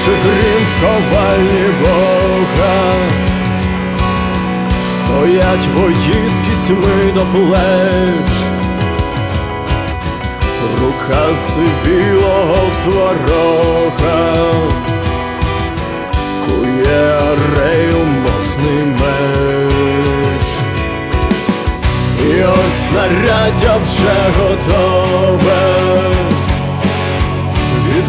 Гуркоче грім в ковальні Бога, стоять вої з до плеч, рука сивілого сварога, кує арею моцний меч. І ось снаряддя вже готове.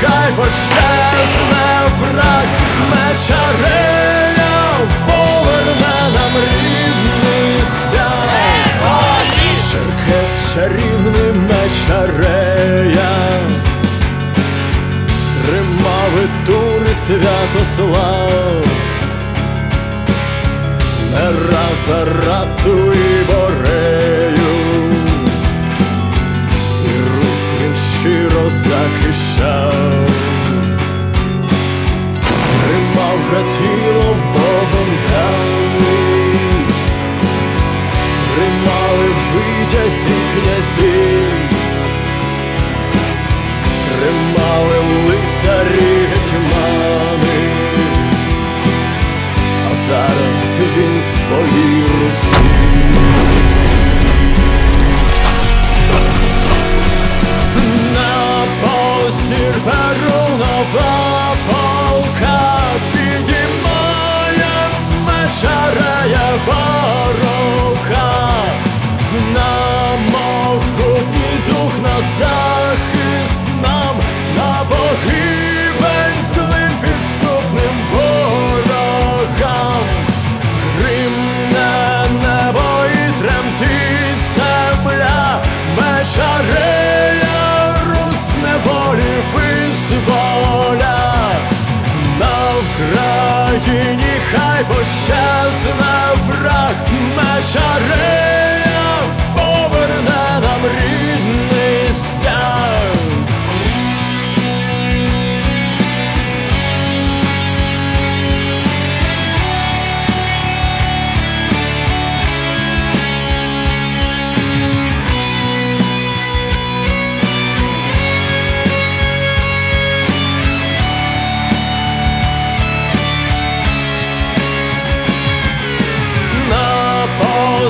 Хай пощезне враг, мечарея поверне нам рідний стяг. Черкес чарівний мечарея тримав і тури Святослав, не раз Арату і Борею, захищав, тримав гатіло Богом даний, тримали видязі князів. Тримали лицарі гетьмани, а зараз він в твоїй руці. nossa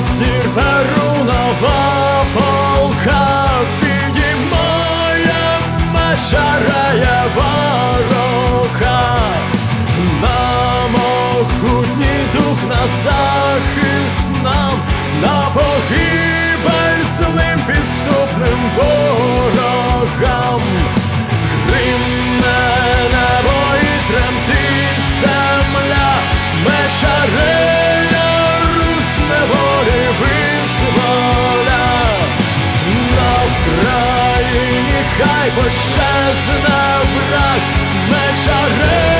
observar хай пощезне враг, мечарея